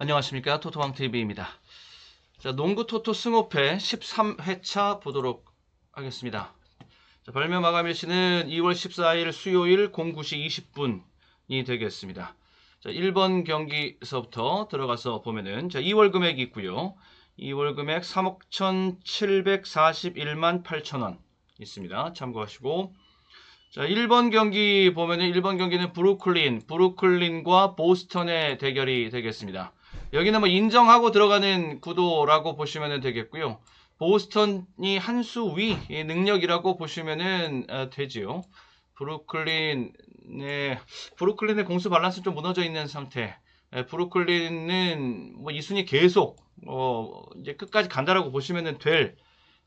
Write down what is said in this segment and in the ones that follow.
안녕하십니까 토토왕TV입니다. 자, 농구 토토 승호패 13회차 보도록 하겠습니다. 자, 발매 마감일 시는 2월 14일 수요일 09시 20분이 되겠습니다. 자, 1번 경기서부터 들어가서 보면은 자, 2월 금액이 있고요. 2월 금액 3억 1,741만 8천원 있습니다. 참고하시고 자, 1번 경기 보면은 1번 경기는 브루클린, 브루클린과 보스턴의 대결이 되겠습니다. 여기는 뭐 인정하고 들어가는 구도라고 보시면 되겠고요. 보스턴이 한 수 위 능력이라고 보시면 되지요. 브루클린의 브루클린의 공수 밸런스 좀 무너져 있는 상태. 에, 브루클린은 뭐 이 순위 계속 어, 이제 끝까지 간다라고 보시면 될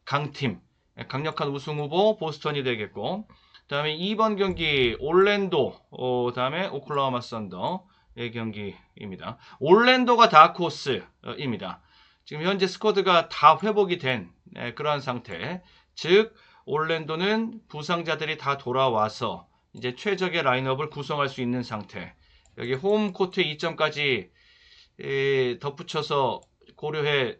강팀, 에, 강력한 우승 후보 보스턴이 되겠고, 그다음에 2번 경기 올랜도, 어, 다음에 오클라호마 썬더의 경기입니다. 올랜도가 다크호스입니다. 지금 현재 스쿼드가 다 회복이 된 에, 그러한 상태. 즉 올랜도는 부상자들이 다 돌아와서 이제 최적의 라인업을 구성할 수 있는 상태. 여기 홈 코트 2점까지 덧붙여서 고려해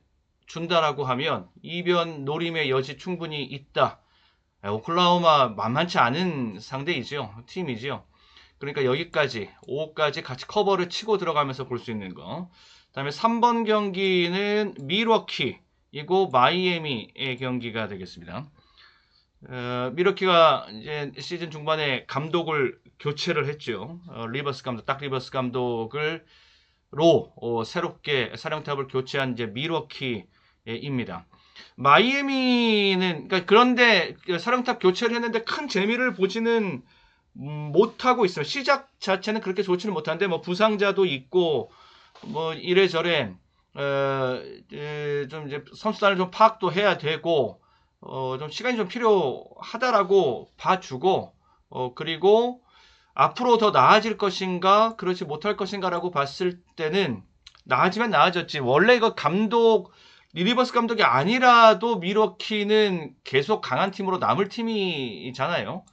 준다라고 하면 이변 노림의 여지 충분히 있다. 에, 오클라호마 만만치 않은 상대이지요. 팀이지요. 그러니까 여기까지 5까지 같이 커버를 치고 들어가면서 볼 수 있는 거. 그 다음에 3번 경기는 미러키이고 마이애미의 경기가 되겠습니다. 어, 미러키가 이제 시즌 중반에 감독을 교체를 했죠. 어, 리버스 감독, 딱 리버스 감독을 로 어, 새롭게 사령탑을 교체한 이제 미러키입니다. 마이애미는 그러니까 그런데 그 사령탑 교체를 했는데 큰 재미를 보지는 음, 못하고 있어요. 시작 자체는 그렇게 좋지는 못한데 뭐 부상자도 있고 뭐 이래저래 어, 에, 좀 이제 선수단을 좀 파악도 해야 되고 어, 좀 시간이 좀 필요하다라고 봐주고 어, 그리고 앞으로 더 나아질 것인가 그렇지 못할 것인가라고 봤을 때는 나아지면 나아졌지 원래 이거 감독 리리버스 감독이 아니라도 미러키는 계속 강한 팀으로 남을 팀이잖아요.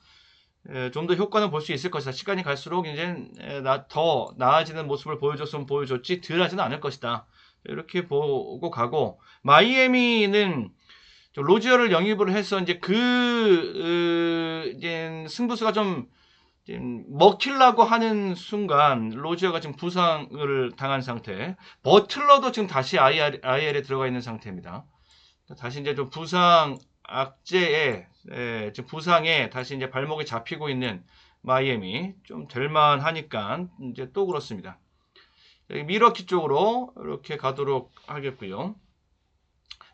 좀 더 효과는 볼 수 있을 것이다. 시간이 갈수록 이제 나, 더 나아지는 모습을 보여줬으면 보여줬지 덜하지는 않을 것이다. 이렇게 보고 가고 마이애미는 좀 로지어를 영입을 해서 이제 그 으, 이제 승부수가 좀 먹히려고 하는 순간 로지어가 지금 부상을 당한 상태. 버틀러도 지금 다시 IR, IL에 들어가 있는 상태입니다. 다시 이제 좀 부상 악재에 예, 지금 부상에 다시 이제 발목이 잡히고 있는 마이애미 좀 될만 하니까 이제 또 그렇습니다. 미러키 쪽으로 이렇게 가도록 하겠고요.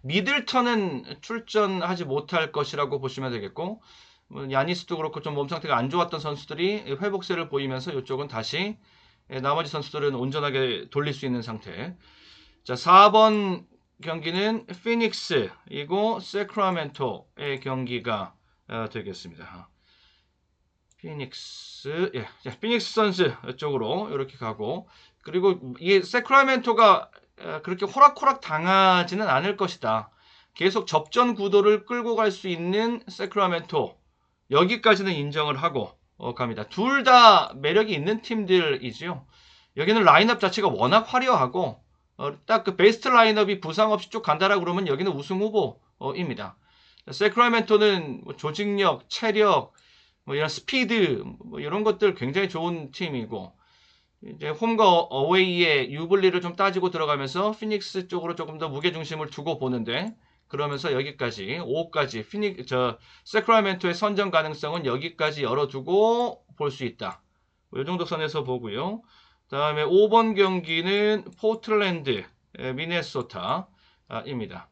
미들턴은 출전하지 못할 것이라고 보시면 되겠고 뭐 야니스도 그렇고 좀 몸 상태가 안 좋았던 선수들이 회복세를 보이면서 이쪽은 다시 예, 나머지 선수들은 온전하게 돌릴 수 있는 상태. 자, 4번 경기는 피닉스이고 세크라멘토의 경기가 어, 되겠습니다. 피닉스, 예, 자, 피닉스 선수 쪽으로 이렇게 가고 그리고 이 세크라멘토가 어, 그렇게 호락호락 당하지는 않을 것이다. 계속 접전 구도를 끌고 갈 수 있는 세크라멘토 여기까지는 인정을 하고 어, 갑니다. 둘 다 매력이 있는 팀들이지요. 여기는 라인업 자체가 워낙 화려하고 어, 딱그 베스트 라인업이 부상 없이 쭉 간다라 그러면 여기는 우승 후보입니다. 세크라멘토는 뭐 조직력, 체력, 뭐 이런 스피드 뭐 이런 것들 굉장히 좋은 팀이고 이제 홈과 어웨이의 유불리를 좀 따지고 들어가면서 피닉스 쪽으로 조금 더 무게 중심을 두고 보는데 그러면서 여기까지 5까지 피닉 저 세크라멘토의 선정 가능성은 여기까지 열어두고 볼 수 있다. 뭐이 정도 선에서 보고요. 다음에 5번 경기는 포틀랜드 미네소타입니다.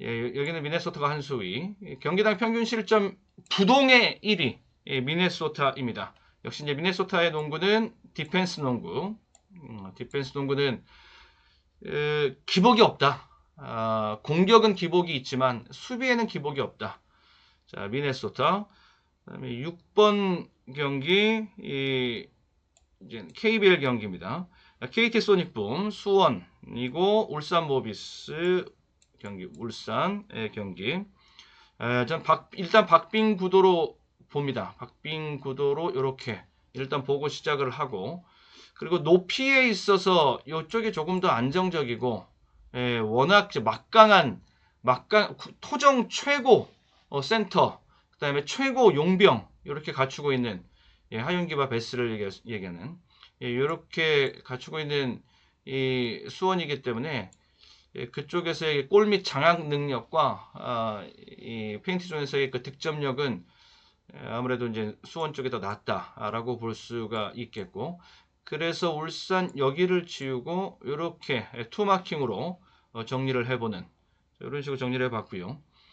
예, 여기는 미네소타가 한 수위. 경기당 평균 실점 부동의 1위 예, 미네소타입니다. 역시 이제 미네소타의 농구는 디펜스 농구. 음, 디펜스 농구는 에, 기복이 없다. 아, 공격은 기복이 있지만 수비에는 기복이 없다. 자, 미네소타. 그다음에 6번 경기 이 이제 KBL 경기입니다. KT 소닉붐 수원이고 울산 모비스 경기 울산의 경기. 에, 전 박, 일단 박빙 구도로 봅니다. 박빙 구도로 이렇게 일단 보고 시작을 하고 그리고 높이에 있어서 이쪽이 조금 더 안정적이고 예, 워낙 막강한 막강 구- 토정 최고 어, 센터 그다음에 최고 용병 이렇게 갖추고 있는 예, 하윤기와 베스를 얘기, 얘기 하는 예, 이렇게 갖추고 있는 이 수원이기 때문에 예, 그쪽에서의 골 및 장악 능력과 아, 이 페인트존에서의 그 득점력은 예, 아무래도 이제 수원 쪽이 더 낫다라고 볼 수가 있겠고 그래서 울산 여기를 지우고 이렇게 투마킹으로 어, 정리를 해보는 이런 식으로 정리를 해봤고요.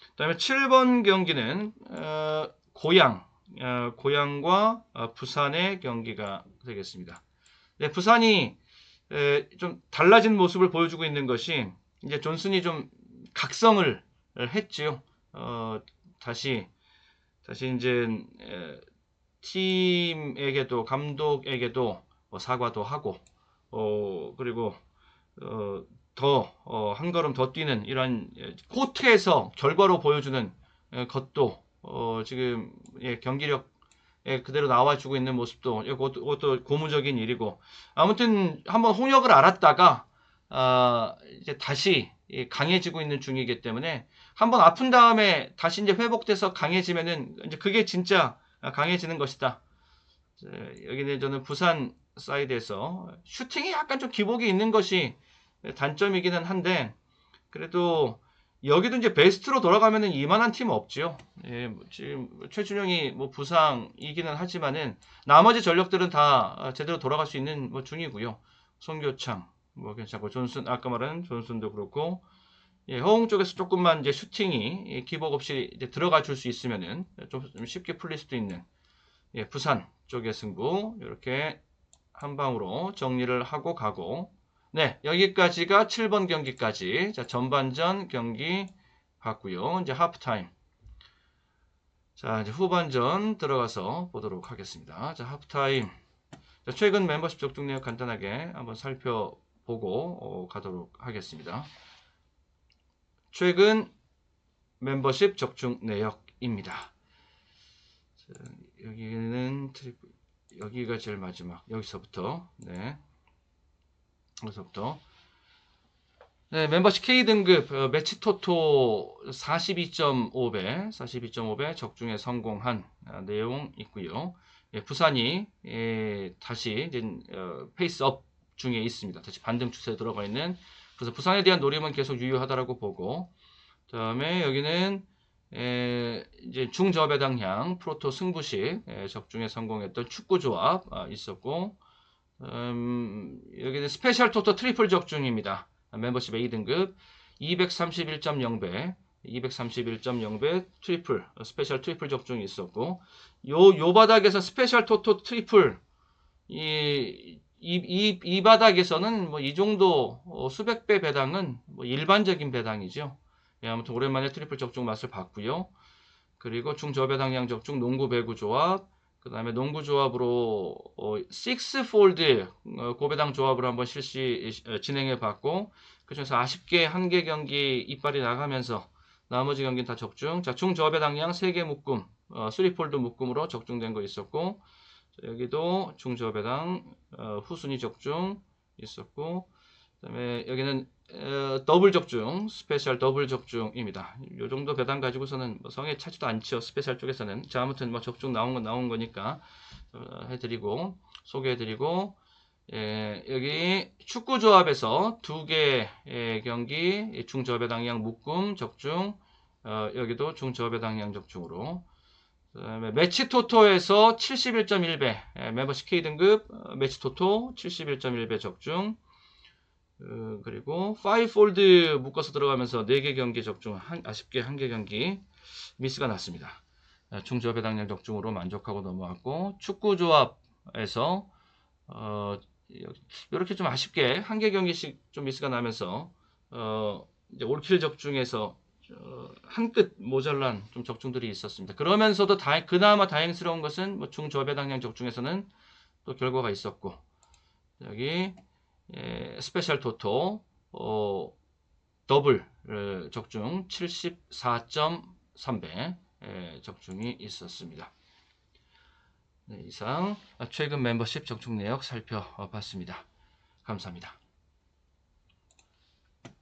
그 다음에 7번 경기는 어, 고양 어, 고양과 어, 부산의 경기가 되겠습니다. 네, 부산이 에, 좀 달라진 모습을 보여주고 있는 것이 이제 존슨이 좀 각성을 했지요. 어, 다시 다시 이제 에, 팀에게도 감독에게도 뭐 사과도 하고 어, 그리고 어, 더, 어, 한 걸음 더 뛰는 이런 예, 코트에서 결과로 보여주는 예, 것도 어, 지금 예, 경기력 에 그대로 나와주고 있는 모습도 이것도, 이것도 고무적인 일이고 아무튼 한번 홍역을 알았다가 아, 이제 다시 예, 강해지고 있는 중이기 때문에 한번 아픈 다음에 다시 이제 회복돼서 강해지면은 이제 그게 진짜 강해지는 것이다. 자, 여기는 저는 부산 사이드에서 슈팅이 약간 좀 기복이 있는 것이 단점이기는 한데 그래도 여기도 이제 베스트로 돌아가면은 이만한 팀은 없지요. 예, 뭐 지금 최준영이 뭐 부상이기는 하지만은 나머지 전력들은 다 제대로 돌아갈 수 있는 뭐 중이고요. 송교창 뭐 괜찮고 존슨 아까 말한 존슨도 그렇고 예, 허웅 쪽에서 조금만 이제 슈팅이 예, 기복 없이 들어가 줄 수 있으면은 좀, 좀 쉽게 풀릴 수도 있는 예, 부산 쪽의 승부 이렇게 한 방으로 정리를 하고 가고 네, 여기까지가 7번 경기까지. 자, 전반전 경기 봤고요. 이제 하프타임. 자, 이제 후반전 들어가서 보도록 하겠습니다. 자, 하프타임. 자, 최근 멤버십 적중 내역 간단하게 한번 살펴보고 어, 가도록 하겠습니다. 최근 멤버십 적중 내역입니다. 자, 여기는 트리플, 여기가 제일 마지막. 여기서부터. 네. 여기서부터 네, 멤버십 K등급 어, 매치 토토 42.5배 42.5배 적중에 성공한 아, 내용 있고요. 예, 부산이 예, 다시 이제 어, 페이스업 중에 있습니다. 다시 반등 추세에 들어가 있는 그래서 부산에 대한 노림은 계속 유효하다라고 보고 그다음에 여기는 에, 이제 중저배당향 프로토 승부식 에, 적중에 성공했던 축구 조합 아, 있었고 음, 스페셜 토토 트리플 적중입니다. 멤버십 A등급 231.0배 231.0배 트리플 스페셜 트리플 적중이 있었고 요, 요 바닥에서 스페셜 토토 트리플 이, 이, 이, 이 바닥에서는 뭐 이 정도 어, 수백 배 배당은 뭐 일반적인 배당이죠. 예, 아무튼 오랜만에 트리플 적중 맛을 봤고요. 그리고 중저배당량 적중 농구 배구 조합 그 다음에 농구 조합으로 어, 6폴드 어, 고배당 조합을 한번 실시 어, 진행해 봤고 그중에서 아쉽게 한 개 경기 이빨이 나가면서 나머지 경기는 다 적중. 자 중저배 당량 3개 묶음 어, 3폴드 묶음으로 적중된 거 있었고 자, 여기도 중저배당 어, 후순위 적중 있었고 그 다음에 여기는 어, 더블 적중, 스페셜 더블 적중입니다. 이 정도 배당 가지고서는 뭐 성에 차지도 않죠. 스페셜 쪽에서는. 자, 아무튼 뭐 적중 나온 건 나온 거니까 어, 해드리고 소개해드리고 예, 여기 축구 조합에서 두 개의 경기 중저배당량 묶음 적중 어, 여기도 중저배당량 적중으로 그다음에 매치 토토에서 71.1배 예, 멤버십 K 등급 어, 매치 토토 71.1배 적중 어, 그리고 5폴드 묶어서 들어가면서 4개 경기 적중 한, 아쉽게 한개 경기 미스가 났습니다. 어, 중저 배당량 적중으로 만족하고 넘어왔고 축구 조합에서 어, 이렇게 좀 아쉽게 한 개 경기씩 좀 미스가 나면서 어, 이제 올킬 적중에서 어, 한끗 모자란 좀 적중들이 있었습니다. 그러면서도 다, 그나마 다행스러운 것은 뭐 중저배당량 적중에서는 또 결과가 있었고 여기 예, 스페셜 토토 어, 더블 어, 적중 74.3배 예, 적중이 있었습니다. 네, 이상 최근 멤버십 정축 내역 살펴봤습니다. 감사합니다.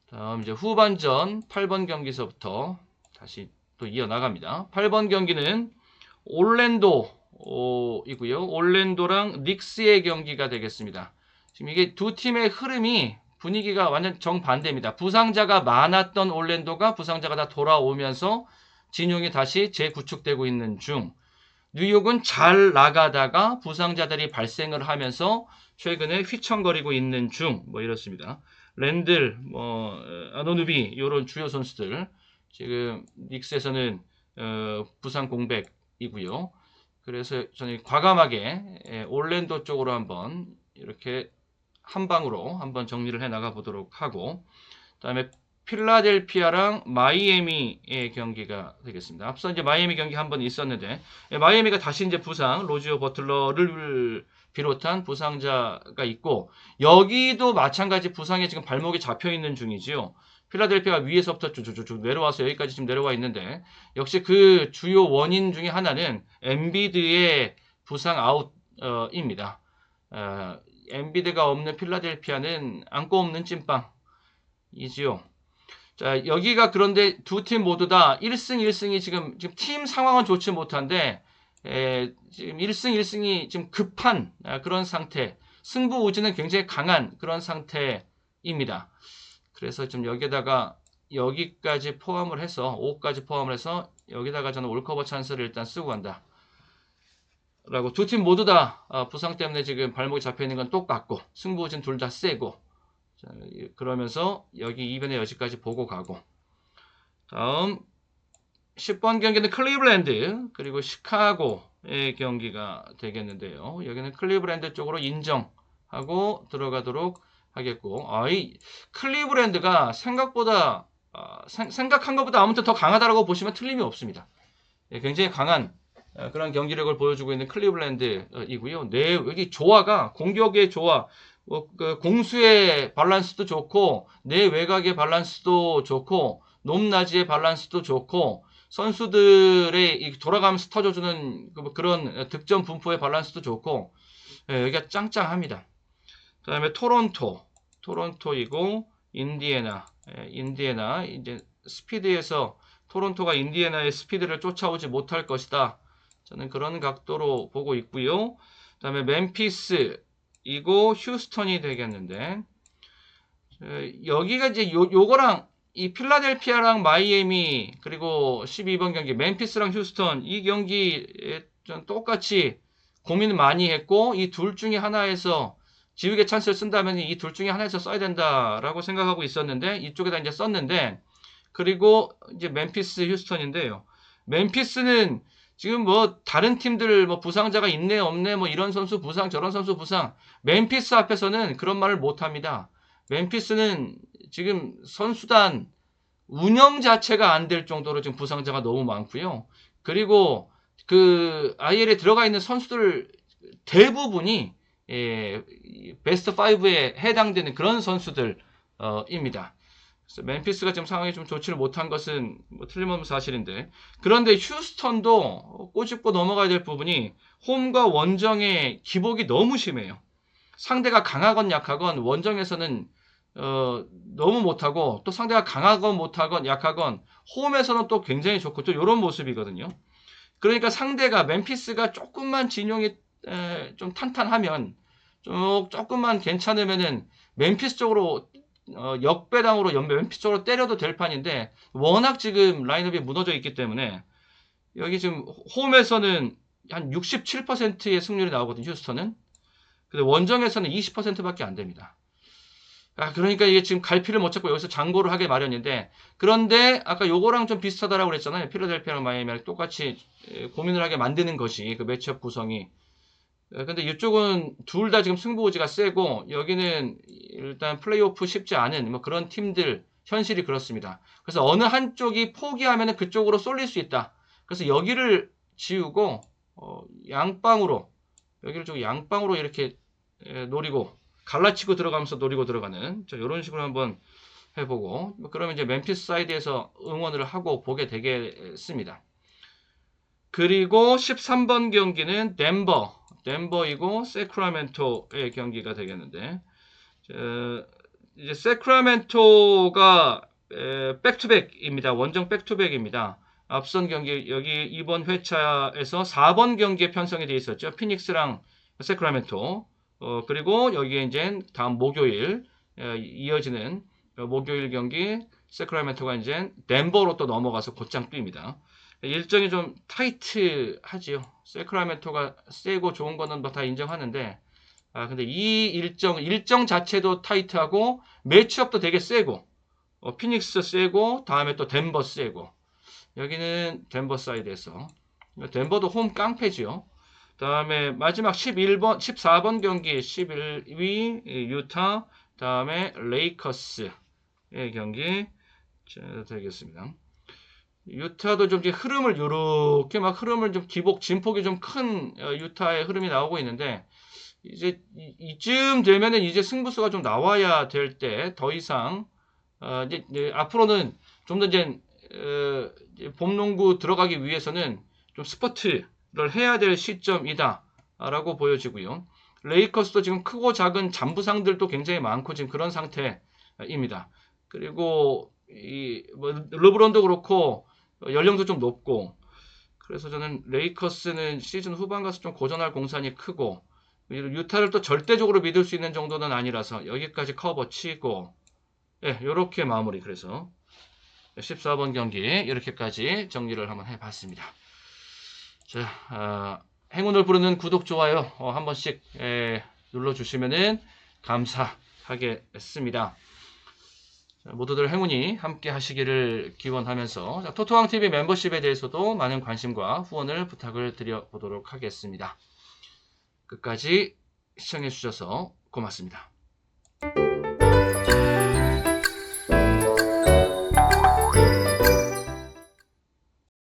다음 이제 후반전 8번 경기서부터 다시 또 이어나갑니다. 8번 경기는 올랜도이고요. 올랜도랑 닉스의 경기가 되겠습니다. 지금 이게 두 팀의 흐름이 분위기가 완전 정반대입니다. 부상자가 많았던 올랜도가 부상자가 다 돌아오면서 진용이 다시 재구축되고 있는 중. 뉴욕은 잘 나가다가 부상자들이 발생을 하면서 최근에 휘청거리고 있는 중. 뭐 이렇습니다. 랜들, 뭐 아노누비 이런 주요 선수들 지금 닉스에서는 어, 부상 공백이고요. 그래서 저는 과감하게 예, 올랜도 쪽으로 한번 이렇게 한 방으로 한번 정리를 해 나가 보도록 하고 그다음에 필라델피아랑 마이애미의 경기가 되겠습니다. 앞서 이제 마이애미 경기 한 번 있었는데 예, 마이애미가 다시 이제 부상 로지오 버틀러를 비롯한 부상자가 있고 여기도 마찬가지 부상에 지금 발목이 잡혀 있는 중이지요. 필라델피아가 위에서부터 쭉쭉쭉 내려와서 여기까지 지금 내려와 있는데 역시 그 주요 원인 중에 하나는 엠비드의 부상 아웃입니다. 어, 엠비드가 없는 필라델피아는 안고 없는 찐빵이지요. 자, 여기가 그런데 두 팀 모두 다 1승 1승이 지금 지금 팀 상황은 좋지 못한데 에, 지금 1승 1승이 지금 급한 아, 그런 상태. 승부 우지는 굉장히 강한 그런 상태입니다. 그래서 좀 여기다가 여기까지 포함을 해서 5까지 포함을 해서 여기다가 저는 올커버 찬스를 일단 쓰고 간다. 라고 두 팀 모두 다 어, 부상 때문에 지금 발목이 잡혀 있는 건 똑같고 승부진 둘 다 세고 자, 그러면서 여기 이변의 여지까지 보고 가고 다음 10번 경기는 클리블랜드 그리고 시카고의 경기가 되겠는데요. 여기는 클리블랜드 쪽으로 인정하고 들어가도록 하겠고 아이 클리블랜드가 생각보다 아, 생 각한 것보다 아무튼 더 강하다라고 보시면 틀림이 없습니다. 예, 굉장히 강한 어, 그런 경기력을 보여주고 있는 클리블랜드이고요. 네, 여기 조화가 공격의 조화, 뭐, 그 공수의 밸런스도 좋고 내 외곽의 밸런스도 좋고 높낮이의 밸런스도 좋고 선수들의 돌아가면서 터져주는 그, 뭐 그런 득점 분포의 밸런스도 좋고 예, 여기가 짱짱합니다. 그 다음에 토론토, 토론토이고 인디애나, 예, 인디애나 이제 스피드에서 토론토가 인디애나의 스피드를 쫓아오지 못할 것이다. 저는 그런 각도로 보고 있고요. 그 다음에 멤피스 이고 휴스턴이 되겠는데 여기가 이제 요, 요거랑 이 필라델피아랑 마이애미 그리고 12번 경기 멤피스랑 휴스턴 이 경기 좀 똑같이 고민 많이 했고 이 둘 중에 하나에서 지우개 찬스를 쓴다면 이 둘 중에 하나에서 써야 된다라고 생각하고 있었는데 이쪽에다 이제 썼는데 그리고 이제 멤피스 휴스턴인데요. 멤피스는 지금 뭐 다른 팀들 뭐 부상자가 있네 없네 뭐 이런 선수 부상 저런 선수 부상 멤피스 앞에서는 그런 말을 못 합니다. 멤피스는 지금 선수단 운영 자체가 안 될 정도로 지금 부상자가 너무 많고요. 그리고 그 IL에 들어가 있는 선수들 대부분이 예, 베스트 5에 해당되는 그런 선수들입니다. 어, 그래서 멤피스가 지금 상황이 좀 좋지를 못한 것은 뭐 틀림없는 사실인데 그런데 휴스턴도 꼬집고 넘어가야 될 부분이 홈과 원정의 기복이 너무 심해요. 상대가 강하건 약하건 원정에서는 어, 너무 못하고 또 상대가 강하건 못하건 약하건 홈에서는 또 굉장히 좋고 또 이런 모습이거든요. 그러니까 상대가 멤피스가 조금만 진용이 에, 좀 탄탄하면 좀 조금만 괜찮으면은 멤피스 쪽으로 어, 역배당으로 왼피 쪽으로 때려도 될 판인데 워낙 지금 라인업이 무너져 있기 때문에 여기 지금 홈에서는 한 67%의 승률이 나오거든요. 휴스턴은. 근데 원정에서는 20%밖에 안 됩니다. 아, 그러니까 이게 지금 갈피를 못 잡고 여기서 장고를 하게 마련인데 그런데 아까 요거랑 좀 비슷하다라고 그랬잖아요. 필라델피아랑 마이애미랑 똑같이 고민을 하게 만드는 것이 그 매치업 구성이 예, 근데 이쪽은 둘 다 지금 승부지가 세고 여기는 일단 플레이오프 쉽지 않은 뭐 그런 팀들 현실이 그렇습니다. 그래서 어느 한쪽이 포기하면 그쪽으로 쏠릴 수 있다. 그래서 여기를 지우고 어, 양방으로 여기를 좀 양방으로 이렇게 에, 노리고 갈라치고 들어가면서 노리고 들어가는 자, 이런 식으로 한번 해보고 뭐 그러면 이제 멤피스 사이드에서 응원을 하고 보게 되겠습니다. 그리고 13번 경기는 덴버 덴버이고 세크라멘토의 경기가 되겠는데 자, 이제 세크라멘토가 에, 백투백입니다. 원정 백투백입니다. 앞선 경기 여기 이번 회차에서 4번 경기에 편성이 되어 있었죠. 피닉스랑 세크라멘토. 어, 그리고 여기에 이제 다음 목요일 에, 이어지는 어, 목요일 경기 세크라멘토가 이제 덴버로 또 넘어가서 곧장 뜁니다. 일정이 좀 타이트하지요. 세크라멘토가 세고 좋은 거는 뭐다 인정하는데 아 근데 이 일정 일정 자체도 타이트하고 매치업도 되게 세고 어, 피닉스 세고 다음에 또 덴버 세고 여기는 덴버 사이드에서 덴버도 홈 깡패지요. 다음에 마지막 11번 14번 경기 11위 유타 다음에 레이커스의 경기 자, 되겠습니다. 유타도 좀 흐름을 요렇게 막 흐름을 좀 기복 진폭이 좀 큰 유타의 흐름이 나오고 있는데 이제 이- 이쯤 되면은 이제 승부수가 좀 나와야 될 때 더 이상 어, 이제, 이제 앞으로는 좀 더 이제, 어, 이제 봄농구 들어가기 위해서는 좀 스퍼트를 해야 될 시점이다라고 보여지고요. 레이커스도 지금 크고 작은 잔부상들도 굉장히 많고 지금 그런 상태입니다. 그리고 이 뭐 르브론도 그렇고 어, 연령도 좀 높고 그래서 저는 레이커스는 시즌 후반 가서 좀 고전할 공산이 크고 유타를 또 절대적으로 믿을 수 있는 정도는 아니라서 여기까지 커버 치고 예, 요렇게 마무리 그래서 14번 경기 이렇게까지 정리를 한번 해봤습니다. 자, 아, 행운을 부르는 구독 좋아요 어, 한 번씩 예, 눌러주시면은 감사하겠습니다. 자, 모두들 행운이 함께 하시기를 기원하면서 자, 토토왕TV 멤버십에 대해서도 많은 관심과 후원을 부탁을 드려보도록 하겠습니다. 끝까지 시청해주셔서 고맙습니다.